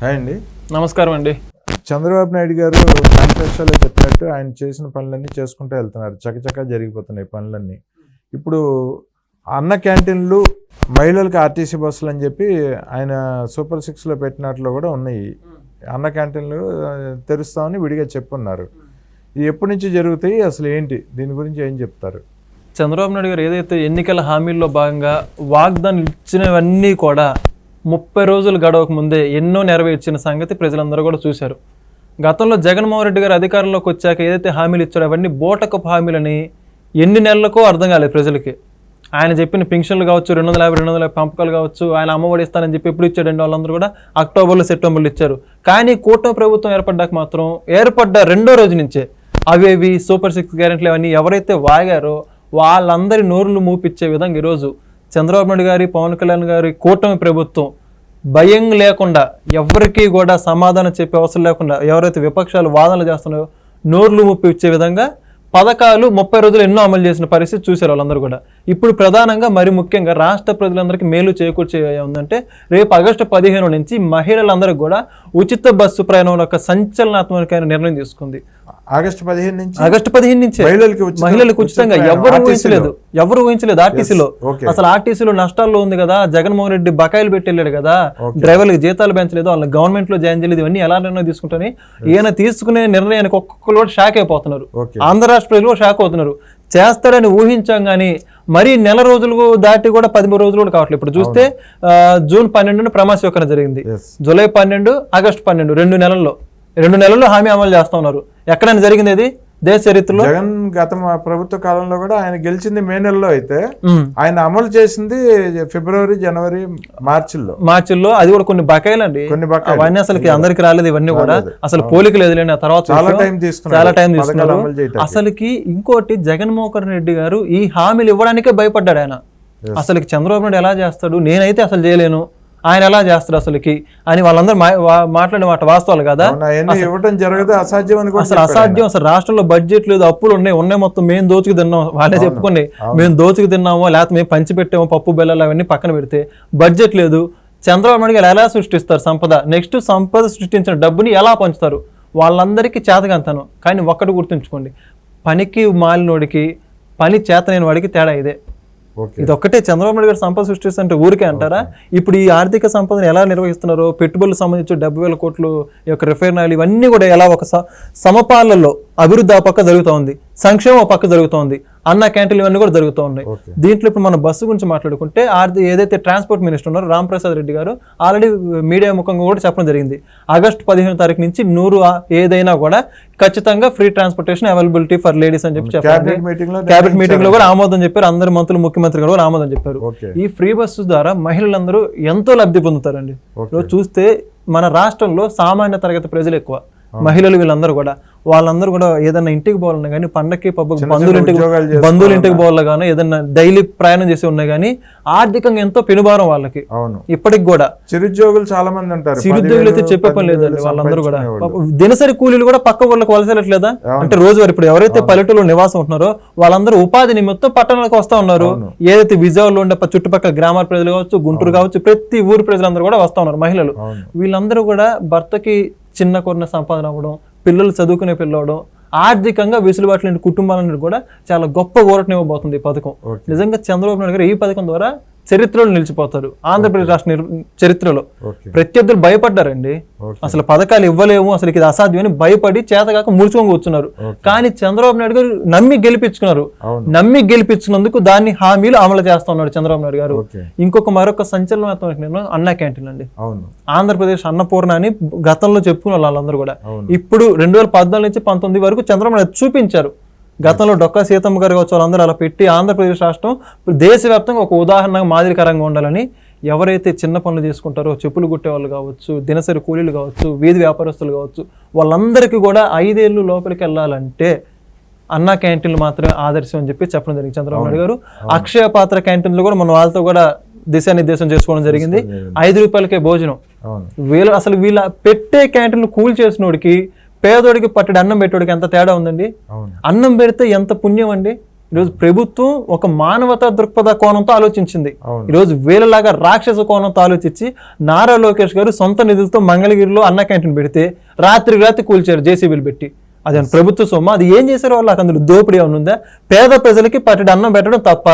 Hi అండి. నమస్కారం అండి. చంద్రబాబు నాయుడు గారు మేనిఫెస్టోలో చెప్పినట్టు ఆయన చేసిన పనులన్నీ చేసుకుంటూ వెళ్తున్నారు. చకచకా జరిగిపోతున్నాయి పనులన్నీ. ఇప్పుడు అన్న క్యాంటీన్లు మహిళలకు ఆర్టీసీ బస్సులు అని చెప్పి ఆయన సూపర్ సిక్స్లో పెట్టినట్లు కూడా ఉన్నాయి. అన్న క్యాంటీన్లు తెరుస్తామని విడిగా చెప్పున్నారు. ఇది ఎప్పటి నుంచి జరుగుతాయి? అసలు ఏంటి? దీని గురించి ఏం చెప్తారు? చంద్రబాబు నాయుడు గారు ఏదైతే ఎన్నికల హామీల్లో భాగంగా వాగ్దానాలు ఇచ్చినవన్నీ కూడా ముప్పై రోజులు గడవక ముందే ఎన్నో నెరవేర్చిన సంగతి ప్రజలందరూ కూడా చూశారు. గతంలో జగన్మోహన్ రెడ్డి గారు అధికారంలోకి వచ్చాక ఏదైతే హామీలు ఇచ్చారో అవన్నీ బోటకపు హామీలని ఎన్ని నెలలకో అర్థం కాలేదు ప్రజలకి. ఆయన చెప్పిన పెన్షన్లు కావచ్చు రెండు వందల యాభై రెండు వందల యాభై పంపకాలు కావచ్చు ఆయన అమ్మఒడి ఇస్తానని చెప్పి ఎప్పుడు ఇచ్చాడండి వాళ్ళందరూ కూడా అక్టోబర్లో సెప్టెంబర్లో ఇచ్చారు. కానీ కూటమి ప్రభుత్వం ఏర్పడ్డాక మాత్రం ఏర్పడ్డ రెండో రోజు నుంచే అవేవి సూపర్ సిక్స్ గ్యారెంటీలు అవన్నీ ఎవరైతే వాగారో వాళ్ళందరి నోరులు మూపిచ్చే విధంగా ఈరోజు చంద్రబాబు నాయుడు గారి పవన్ కళ్యాణ్ గారి కూటమి ప్రభుత్వం భయం లేకుండా ఎవరికీ కూడా సమాధానం చెప్పే అవసరం లేకుండా ఎవరైతే విపక్షాలు వాదనలు చేస్తున్నాయో నోర్లు ముప్పి ఇచ్చే విధంగా పథకాలు ముప్పై రోజులు ఎన్నో అమలు చేసిన పరిస్థితి చూశారు వాళ్ళందరూ కూడా. ఇప్పుడు ప్రధానంగా మరి ముఖ్యంగా రాష్ట్ర ప్రజలందరికీ మేలు చేకూర్చే ఉందంటే రేపు ఆగస్టు పదిహేను నుంచి మహిళలందరికీ కూడా ఉచిత బస్సు ప్రయాణం ఒక సంచలనాత్మకమైన నిర్ణయం తీసుకుంది. ఆగస్టు పదిహేను నుంచి ఆగస్టు పదిహేను నుంచే మహిళలకి మహిళలకు ఉచితంగా ఉచిత ఎవరు. ఊహించలేదు. ఎవరు ఊహించలేదు ఆర్టీసీలో. అసలు ఆర్టీసీలో నష్టాల్లో ఉంది కదా జగన్మోహన్ రెడ్డి బకాయిలు పెట్టి వెళ్ళాడు కదా. డ్రైవర్లకు జీతాలు పెంచలేదు వాళ్ళ గవర్నమెంట్లో జాయిన్ చేయలేదు ఇవన్నీ ఎలా నిర్ణయం తీసుకుంటాని ఈయన తీసుకునే నిర్ణయానికి ఒక్కొక్కరు కూడా షాక్ అయిపోతున్నారు. ఆంధ్ర రాష్ట్ర ప్రజలు షాక్ అవుతున్నారు. చేస్తారని ఊహించాం కానీ మరి నెల రోజులు దాటి కూడా పది రోజులు కూడా కావట్లేదు. ఇప్పుడు చూస్తే జూన్ పన్నెండున ప్రమాణ స్వీకరణ జరిగింది జూలై పన్నెండు ఆగస్టు పన్నెండు రెండు నెలల్లో. రెండు నెలల్లో హామీ అమలు చేస్తా ఉన్నారు. ఎక్కడైనా జరిగింది ఇది దేశ చరిత్రలో? జగన్ గత ప్రభుత్వ కాలంలో కూడా ఆయన గెలిచింది మే నెలలో అయితే. ఆయన అమలు చేసింది ఫిబ్రవరి జనవరి మార్చిల్లో. మార్చిల్లో అది కూడా కొన్ని బకాయిలు అండి కొన్ని బకాయిలు. అవన్నీ అసలుకి అందరికి రాలేదు ఇవన్నీ కూడా. అసలు పోలిక లేదు లేని తర్వాత చాలా. టైం తీసుకున్నారు. చాలా టైం తీసుకున్నారు. అసలుకి ఇంకోటి జగన్మోహన్ రెడ్డి గారు ఈ హామీలు ఇవ్వడానికే భయపడ్డాడు ఆయన. అసలుకి చంద్రబాబు నాయుడు ఎలా చేస్తాడు? నేనైతే అసలు చేయలేను. ఆయన ఎలా చేస్తాడు అసలుకి అని వాళ్ళందరూ మాట్లాడే మాట వాస్తవాలు కదా? ఇవ్వడం జరగదు అసాధ్యం అసలు అసాధ్యం అసలు రాష్ట్రంలో బడ్జెట్ లేదు అప్పులు ఉన్నాయి ఉన్నాయి మొత్తం మేము దోచుకు తిన్నాం వాళ్ళే చెప్పుకోండి మేము దోచుకు తిన్నామో లేకపోతే మేము పంచి పెట్టామో పప్పు బెల్లాలు అవన్నీ పక్కన పెడితే బడ్జెట్ లేదు. చంద్రబాబు నాయుడు గారు ఎలా సృష్టిస్తారు సంపద? నెక్స్ట్ సంపద సృష్టించిన డబ్బుని ఎలా పంచుతారు? వాళ్ళందరికీ చేతకంతాను కానీ ఒక్కటి గుర్తుంచుకోండి. పనికి మాలినోడికి పని చేతనైన వాడికి తేడా ఇదే. ఇది ఒక్కటే చంద్రబాబు నాయుడు గారు సంపద సృష్టిస్తుంటే ఊరికే అంటారా? ఇప్పుడు ఈ ఆర్థిక సంపదను ఎలా నిర్వహిస్తున్నారో పెట్టుబడులకు సంబంధించి డెబ్బై వేల కోట్లు యొక్క రిఫైనరీలు ఇవన్నీ కూడా ఎలా ఒక సమపాలలో అభివృద్ధి ఆ పక్క జరుగుతూ ఉంది సంక్షేమం ఆ పక్క జరుగుతూ ఉంది అన్న క్యాంటీన్లు ఇవన్నీ కూడా జరుగుతూ ఉన్నాయి. దీంట్లో ఇప్పుడు మనం బస్సు గురించి మాట్లాడుకుంటే ఆర్థిక ఏదైతే ట్రాన్స్పోర్ట్ మినిస్టర్ ఉన్నారో రామ్ ప్రసాద్ రెడ్డి గారు ఆల్రెడీ మీడియా ముఖంగా కూడా చెప్పడం జరిగింది. ఆగస్టు పదిహేను తారీఖు నుంచి నూరు ఏదైనా కూడా ఖచ్చితంగా free transportation availability for ladies అని చెప్పి చెప్పండి క్యాబినెట్ మీటింగ్లో కూడా ఆమోదం చెప్పారు. అందరు మంత్రులు ముఖ్యమంత్రి గారు కూడా ఆమోదం చెప్పారు. ఈ ఫ్రీ బస్సు ద్వారా మహిళలందరూ ఎంతో లబ్ధి పొందుతారండి. చూస్తే మన రాష్ట్రంలో సామాన్య తరగతి ప్రజలు ఎక్కువ. మహిళలు వీళ్ళందరూ కూడా వాళ్ళందరూ కూడా ఏదైనా ఇంటికి పోవాలన్నా కానీ పండక్కి పబ్బు బంధువుల ఇంటికి. బంధువుల ఇంటికి పోవాలన్నా కానీ ఏదైనా డైలీ ప్రయాణం చేసి ఉన్నాయి కానీ ఆర్థికంగా ఎంతో పెనుభారం వాళ్ళకి. అవును. ఇప్పటికి కూడా. చిరుద్యోగులు చాలా మంది ఉంటారు. చిరుద్యోగులు అయితే చెప్పే పని లేదండి వాళ్ళందరూ కూడా. దినసరి కూలీలు కూడా పక్క ఊళ్ళకి వలసలేట్లేదా అంటే రోజు ఇప్పుడు ఎవరైతే పల్లెటూరులో నివాసం ఉంటున్నారో వాళ్ళందరూ ఉపాధి నిమిత్తం పట్టణాలకు వస్తా ఉన్నారు. ఏదైతే విజయవాడలో ఉండే చుట్టుపక్కల గ్రామాల ప్రజలు కావచ్చు గుంటూరు కావచ్చు ప్రతి ఊరు ప్రజలందరూ కూడా వస్తా ఉన్నారు మహిళలు. వీళ్ళందరూ కూడా భర్తకి చిన్న కొన్న సంపాదన అవ్వడం పిల్లలు చదువుకునే పిల్లవడం ఆర్థికంగా వెసులుబాటు లేని కుటుంబాలను కూడా చాలా గొప్ప ఊరటనివ్వబోతుంది ఈ పథకం. నిజంగా చంద్రబాబు నాయుడు గారు ఈ పథకం ద్వారా చరిత్రలో నిలిచిపోతారు. ఆంధ్రప్రదేశ్ రాష్ట్ర చరిత్రలో. ప్రత్యర్థులు భయపడ్డారండి. అసలు పథకాలు ఇవ్వలేము అసలు ఇది అసాధ్యమని భయపడి చేతగాక ముడుచుకొని కూర్చున్నారు. కానీ చంద్రబాబు నాయుడు గారు నమ్మి గెలిపించుకున్నారు. నమ్మి గెలిపించుకున్నందుకు దాన్ని హామీలు అమలు చేస్తా ఉన్నాడు చంద్రబాబు నాయుడు గారు. ఇంకొక మరొక సంచలనాత్మక నిర్ణయం అన్నా క్యాంటీన్ అండి. ఆంధ్రప్రదేశ్ అన్నపూర్ణ అని గతంలో చెప్పుకున్న వాళ్ళందరూ కూడా. ఇప్పుడు రెండు వేల పద్నాలుగు నుంచి పంతొమ్మిది వరకు చంద్రబాబు నాయుడు చూపించారు. గతంలో డొక్కా సీతమ్మ గారు కావచ్చు వాళ్ళందరూ అలా పెట్టి ఆంధ్రప్రదేశ్ రాష్ట్రం దేశవ్యాప్తంగా ఒక ఉదాహరణగా మాదిరికరంగా ఉండాలని ఎవరైతే చిన్న పనులు చేసుకుంటారో చెప్పులు కుట్టే వాళ్ళు కావచ్చు దినసరి కూలీలు కావచ్చు వీధి వ్యాపారస్తులు కావచ్చు వాళ్ళందరికీ కూడా ఐదేళ్ళు లోపలికి వెళ్ళాలంటే అన్నా క్యాంటీన్లు మాత్రమే ఆదర్శం అని చెప్పి చెప్పడం జరిగింది. చంద్రబాబు నాయుడు గారు అక్షయ పాత్ర క్యాంటీన్లు కూడా మనం వాళ్ళతో కూడా దిశానిర్దేశం చేసుకోవడం జరిగింది. ఐదు రూపాయలకే భోజనం. వీళ్ళు అసలు వీళ్ళ పెట్టే క్యాంటీన్లు కూల్ చేసినోడికి పేదోడికి పట్టడి అన్నం పెట్టోడికి ఎంత తేడా ఉందండి? అన్నం పెడితే ఎంత పుణ్యం అండి? ఈరోజు ప్రభుత్వం ఒక మానవతా దృక్పథ కోణంతో ఆలోచించింది. ఈరోజు వీళ్ళలాగా రాక్షస కోణంతో ఆలోచించి నారా లోకేష్ గారు సొంత నిధులతో మంగళగిరిలో అన్న క్యాంటీన్ పెడితే రాత్రి రాత్రి కూల్చారు జేసీబీలు పెట్టి. అది ప్రభుత్వ సొమ్ము? అది ఏం చేశారు వాళ్ళకి అందులో దోపిడీ ఉందా? పేద ప్రజలకి పట్టడి అన్నం పెట్టడం తప్ప.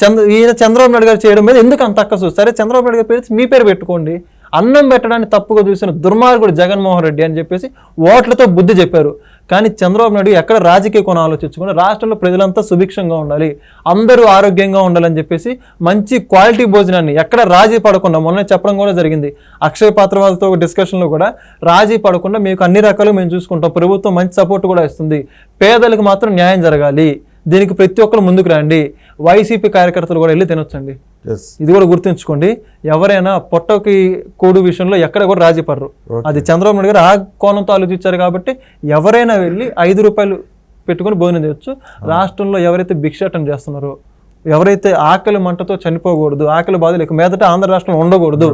చంద్ర ఈయన చంద్రబాబు నాయుడు గారు చేయడం మీద ఎందుకు అంత అక్క సరే చంద్రబాబు నాయుడు గారు పేరు మీ పేరు పెట్టుకోండి. అన్నం పెట్టడాన్ని తప్పుగా చూసిన దుర్మార్గుడు జగన్మోహన్ రెడ్డి అని చెప్పేసి ఓట్లతో బుద్ధి చెప్పారు. కానీ చంద్రబాబు నాయుడు ఎక్కడ రాజకీయ కోణం ఆలోచించుకుని రాష్ట్రంలో ప్రజలంతా సుభిక్షంగా ఉండాలి అందరూ ఆరోగ్యంగా ఉండాలని చెప్పేసి మంచి క్వాలిటీ భోజనాన్ని ఎక్కడ రాజీ పడకుండా మొన్న చెప్పడం కూడా జరిగింది. అక్షయ పాత్ర వాళ్ళతో డిస్కషన్లో కూడా రాజీ పడకుండా మీకు అన్ని రకాలు మేము చూసుకుంటాం. ప్రభుత్వం మంచి సపోర్ట్ కూడా ఇస్తుంది. పేదలకు మాత్రం న్యాయం జరగాలి. దీనికి ప్రతి ఒక్కరు ముందుకు రండి. వైసీపీ కార్యకర్తలు కూడా వెళ్ళి తినొచ్చండి. ఇది కూడా గుర్తుంచుకోండి. ఎవరైనా పొట్టకి కూడు విషయంలో ఎక్కడ కూడా రాజీ పడరు Okay. అది చంద్రబాబు నాయుడు గారు ఆ కోణంతో ఆలోచించారు కాబట్టి ఎవరైనా వెళ్ళి ఐదు రూపాయలు పెట్టుకొని భోజనం చేయొచ్చు రాష్ట్రంలో ఎవరైతే భిక్షాటన చేస్తున్నారో ఎవరైతే ఆకలి మంటతో చనిపోకూడదు ఆకలి బాధలు ఇక మీదట ఆంధ్ర రాష్ట్రంలో ఉండకూడదు.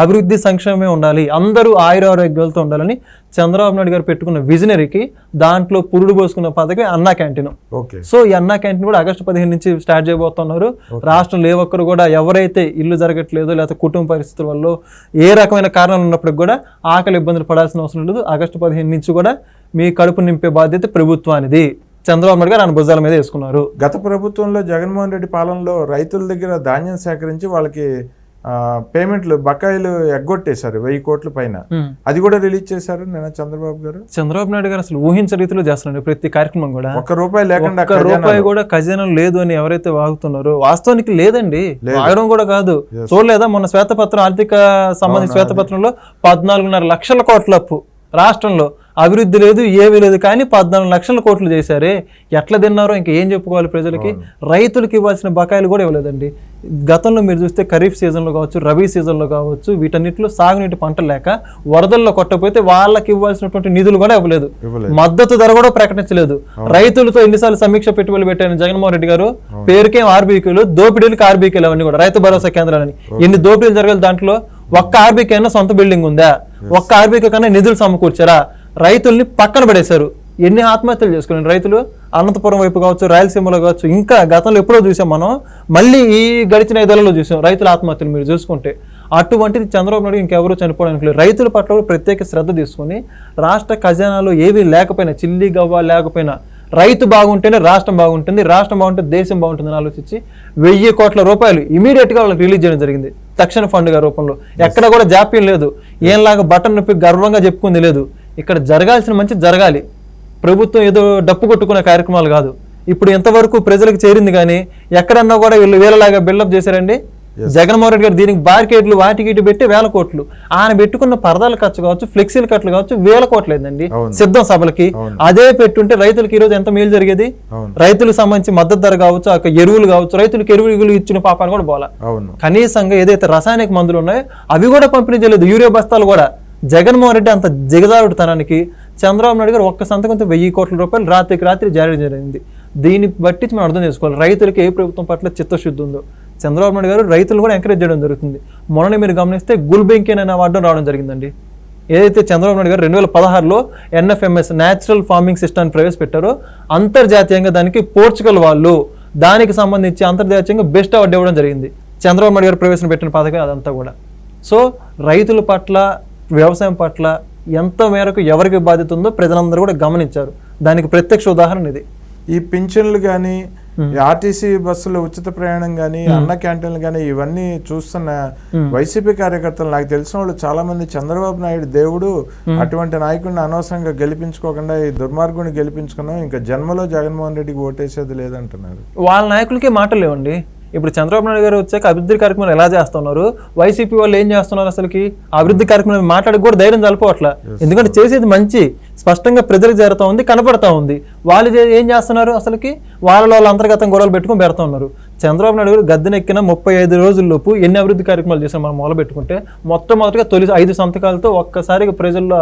అభివృద్ధి సంక్షేమమే ఉండాలి అందరూ ఆయురారోగ్యాలతో ఉండాలని చంద్రబాబు నాయుడు గారు పెట్టుకున్న విజనరీకి దాంట్లో పురుడు పోసుకున్న పథకం అన్నా క్యాంటీన్. ఓకే. సో ఈ అన్నా క్యాంటీన్ కూడా ఆగస్టు పదిహేను నుంచి స్టార్ట్ చేయబోతున్నారు. రాష్ట్రంలో ఏ ఒక్కరు కూడా ఎవరైతే ఇల్లు జరగట్లేదు లేకపోతే కుటుంబ పరిస్థితుల వల్ల ఏ రకమైన కారణాలు ఉన్నప్పటికి కూడా ఆకలి ఇబ్బందులు పడాల్సిన అవసరం లేదు. ఆగస్టు పదిహేను నుంచి కూడా మీ కడుపు నింపే బాధ్యత ప్రభుత్వానిది. చంద్రబాబు నాయుడు గారు ఆయన భుజాల మీద వేసుకున్నారు. గత ప్రభుత్వంలో జగన్మోహన్ రెడ్డి పాలనలో రైతుల దగ్గర ధాన్యం సేకరించి వాళ్ళకి పేమెంట్లు బకాయిలు ఎగ్గొట్టేశారు వెయ్యి కోట్ల పైన. అది కూడా రిలీజ్ చేశారు నేను చంద్రబాబు గారు? చంద్రబాబు నాయుడు గారు అసలు ఊహించే రీతిలో చేస్తున్నారు ప్రతి కార్యక్రమం కూడా. ఒక్క రూపాయి లేకుండా ఒక్క రూపాయి కూడా ఖజానా లేదు అని ఎవరైతే వాగుతున్నారో వాస్తవానికి లేదండి. వాగడం కూడా కాదు. చూడలేదా? మొన్న శ్వేతపత్రం ఆర్థిక సంబంధించిన శ్వేతపత్రంలో పద్నాలుగున్నర లక్షల కోట్ల అప్పు రాష్ట్రంలో. అభివృద్ధి లేదు ఏమీ లేదు. కానీ పద్నాలుగు లక్షల కోట్లు చేశారే. ఎట్లా తిన్నారో ఇంకా ఏం చెప్పుకోవాలి ప్రజలకి? రైతులకు ఇవ్వాల్సిన బకాయిలు కూడా ఇవ్వలేదండి. గతంలో మీరు చూస్తే ఖరీఫ్ సీజన్లో కావచ్చు రబీ సీజన్లో కావచ్చు వీటన్నిటిలో సాగునీటి పంట లేక వరదల్లో కొట్టకపోతే వాళ్ళకి ఇవ్వాల్సినటువంటి నిధులు కూడా ఇవ్వలేదు. ఇవ్వలేదు. మద్దతు ధర కూడా ప్రకటించలేదు. రైతులతో ఎన్నిసార్లు సమీక్ష పెట్టుబడులు పెట్టారు జగన్మోహన్ రెడ్డి గారు పేరుకేం ఆర్బీకేలు దోపిడీలకు ఆర్బీకేలు అవన్నీ కూడా రైతు భరోసా కేంద్రాలని. ఎన్ని దోపిడీలు జరగాలి దాంట్లో? ఒక్క ఆర్బీకే అయినా సొంత బిల్డింగ్ ఉందా? ఒక్క ఆర్బీకే కన్నా నిధులు సమకూర్చారా? రైతుల్ని పక్కన పడేశారు. ఎన్ని ఆత్మహత్యలు చేసుకున్నారు? రైతులు అనంతపురం వైపు కావచ్చు రాయలసీమలో కావచ్చు ఇంకా గతంలో ఎప్పుడో చూసాం మనం. మళ్ళీ ఈ గడిచిన ఐదేళ్ళలో చూసాం రైతుల ఆత్మహత్యలు మీరు చూసుకుంటే. అటువంటిది చంద్రబాబు నాయుడు ఇంకెవరూ చనిపోవడానికి లేదు రైతుల పట్ల కూడా ప్రత్యేక శ్రద్ధ తీసుకొని రాష్ట్ర ఖజానాలో ఏవి లేకపోయినా చిల్లి గవ్వ లేకపోయినా రైతు బాగుంటేనే రాష్ట్రం బాగుంటుంది రాష్ట్రం బాగుంటే దేశం బాగుంటుందని ఆలోచించి వెయ్యి కోట్ల రూపాయలు ఇమీడియట్గా వాళ్ళకి రిలీజ్ చేయడం జరిగింది. తక్షణ ఫండ్గా రూపంలో. ఎక్కడ కూడా జాప్యం లేదు. ఏంలాగా బటన్ నొప్పి గర్వంగా చెప్పుకుంది లేదు. ఇక్కడ జరగాల్సిన మంచి జరగాలి. ప్రభుత్వం ఏదో డప్పు కొట్టుకునే కార్యక్రమాలు కాదు. ఇప్పుడు ఎంతవరకు ప్రజలకు చేరింది కానీ ఎక్కడన్నా కూడా వీళ్ళు వీళ్ళలాగా బిల్డప్ చేశారండి? జగన్మోహన్ రెడ్డి గారు దీనికి బార్కెట్లు వాటికి ఇటు పెట్టి వేల కోట్లు. ఆయన పెట్టుకున్న పరదాల ఖర్చు కావచ్చు ఫ్లెక్సీల ఖర్చులు కావచ్చు వేల కోట్లు అయిందండి అవును. సిద్ధం సభలకి. అదే పెట్టుంటే రైతులకు ఈరోజు ఎంత మేలు జరిగేది? రైతులకు సంబంధించి మద్దతు ధర కావచ్చు ఆ ఎరువులు కావచ్చు రైతులకు ఎరువులు ఇచ్చిన పాపాన్ని కూడా పోలా కనీసంగా ఏదైతే రసాయనిక మందులు ఉన్నాయో అవి కూడా పంపిణీ చేయలేదు. యూరియా బస్తాలు కూడా. జగన్మోహన్ రెడ్డి అంత దిగజారుడుతనానికి చంద్రబాబు నాయుడు గారు ఒక్క సంతకంతో వెయ్యి కోట్ల రూపాయలు రాత్రికి రాత్రి జారీ జరిగింది. దీన్ని బట్టి మనం అర్థం చేసుకోవాలి. రైతులకి ఏ ప్రభుత్వం పట్ల చిత్తశుద్ధి ఉందో చంద్రబాబు నాయుడు గారు రైతులు కూడా ఎంకరేజ్ చేయడం జరుగుతుంది. మొన్న మీరు గమనిస్తే గుల్ బెంకేన్ అనే అవార్డు రావడం జరిగిందండి. ఏదైతే చంద్రబాబు నాయుడు గారు రెండు వేల పదహారులో ఎన్ఎఫ్ఎంఎస్ న్యాచురల్ ఫార్మింగ్ సిస్టమ్ ప్రవేశపెట్టారో అంతర్జాతీయంగా దానికి పోర్చుగల్ వాళ్ళు దానికి సంబంధించి అంతర్జాతీయంగా బెస్ట్ అవార్డు ఇవ్వడం జరిగింది. చంద్రబాబు నాయుడు గారు ప్రవేశపెట్టిన పథకం అదంతా కూడా. సో రైతుల పట్ల వ్యవసాయం పట్ల ఎంత మేరకు ఎవరికి బాధ్యత ఉందో ప్రజలందరూ కూడా గమనించారు. దానికి ప్రత్యక్ష ఉదాహరణ ఇది. ఈ పింఛన్లు కానీ ఆర్టీసీ బస్సులో ఉచిత ప్రయాణం కానీ అన్న క్యాంటీన్లు కానీ ఇవన్నీ చూస్తున్న వైసీపీ కార్యకర్తలు నాకు తెలిసిన వాళ్ళు చాలా మంది చంద్రబాబు నాయుడు దేవుడు అటువంటి నాయకుడిని అనవసరంగా గెలిపించుకోకుండా ఈ దుర్మార్గుని గెలిపించుకున్నాం. ఇంకా జన్మలో జగన్మోహన్ రెడ్డికి ఓటేసేది లేదంటున్నారు. వాళ్ళ నాయకులకే మాటలు లేవండి. ఇప్పుడు చంద్రబాబు నాయుడు గారు వచ్చాక అభివృద్ధి కార్యక్రమాలు ఎలా చేస్తున్నారు? వైసీపీ వాళ్ళు ఏం చేస్తున్నారు అసలుకి? అభివృద్ధి కార్యక్రమం మాట్లాడక కూడా ధైర్యం చల్లుకోవట్లా ఎందుకంటే చేసేది మంచి స్పష్టంగా ప్రజలకు చేరుతా ఉంది కనపడతా ఉంది. వాళ్ళు ఏం చేస్తున్నారు అసలుకి? వాళ్ళ వాళ్ళ అంతర్గతం గొడవలు పెట్టుకొని పెడతా ఉన్నారు. చంద్రబాబు నాయుడు గారు గద్దెనెక్కిన ముప్పై ఐదు రోజుల్లోపు ఎన్ని అభివృద్ధి కార్యక్రమాలు చేశారు మనం మొదలు పెట్టుకుంటే మొట్టమొదటిగా తొలి ఐదు సంతకాలతో ఒక్కసారిగా ప్రజల్లో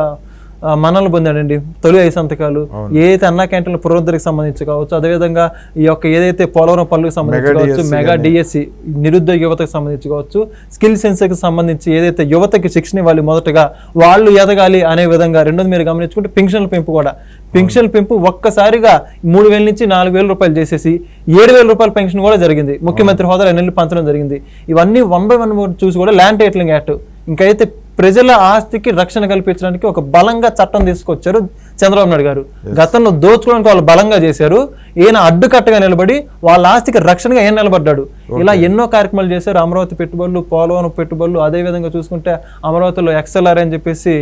మన్నలు పొందాడండి. తొలి ఐదు సంతకాలు. ఏదైతే అన్నా క్యాంటీన్ల పునరుద్ధరణకి సంబంధించి కావచ్చు అదేవిధంగా ఈ యొక్క ఏదైతే పోలవరం పనులకు సంబంధించి మెగా కావచ్చు మెగా డిఎస్సి నిరుద్యోగ యువతకు సంబంధించి కావచ్చు స్కిల్ సెన్సర్కి సంబంధించి ఏదైతే యువతకి శిక్షణ ఇవ్వాలి మొదటగా వాళ్ళు ఎదగాలి అనే విధంగా రెండోది మీరు గమనించుకుంటే పింఛన్ల పెంపు కూడా. పెన్షన్ పెంపు ఒక్కసారిగా మూడు వేల నుంచి నాలుగు వేల రూపాయలు చేసేసి ఏడు వేల రూపాయల పెన్షన్ కూడా జరిగింది. ముఖ్యమంత్రి హోదాలో ఎన్నెల్లు పంచడం జరిగింది. ఇవన్నీ వన్ బై వన్ చూసి కూడా ల్యాండ్ టైటిలింగ్ యాక్ట్. ఇంకైతే ప్రజల ఆస్తికి రక్షణ కల్పించడానికి ఒక బలంగా చట్టం తీసుకొచ్చారు చంద్రబాబు నాయుడు గారు. గతంలో దోచుకోవడానికి వాళ్ళు బలంగా చేశారు. ఈయన అడ్డుకట్టగా నిలబడి వాళ్ళ ఆస్తికి రక్షణగా ఈయన నిలబడ్డాడు. ఇలా ఎన్నో కార్యక్రమాలు చేశారు. అమరావతి పెట్టుబడులు పోలవరం పెట్టుబడులు. అదే విధంగా చూసుకుంటే అమరావతిలో ఎక్స్ఎల్ఆర్ అని చెప్పేసి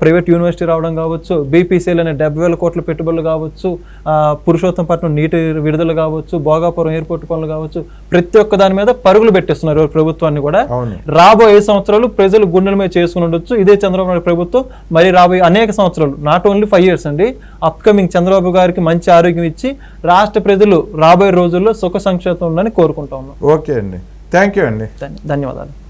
ప్రైవేట్ యూనివర్సిటీ రావడం కావచ్చు బీపీసీఎల్ అనే డెబ్బై వేల కోట్ల పెట్టుబడులు కావచ్చు పురుషోత్తంపట్నం నీటి విడుదల కావచ్చు భోగాపురం ఎయిర్పోర్ట్ పనులు కావచ్చు ప్రతి ఒక్క దాని మీద పరుగులు పెట్టేస్తున్నారు ప్రభుత్వాన్ని కూడా. రాబోయే సంవత్సరాలు ప్రజలు గుండెల మీద చేసుకుని ఉండొచ్చు. ఇదే చంద్రబాబు నాయుడు ప్రభుత్వం మరి రాబోయే అనేక సంవత్సరాలు నాట్ ఓన్లీ ఫైవ్ ఇయర్స్ అండి అప్కమింగ్ చంద్రబాబు గారికి మంచి ఆరోగ్యం ఇచ్చి రాష్ట్ర ప్రజలు రాబోయే రోజుల్లో సుఖ సంక్షేమం ఉందని కోరుకుంటా ఉన్నాం. ఓకే అండి. థ్యాంక్ యూ అండి. ధన్యవాదాలు.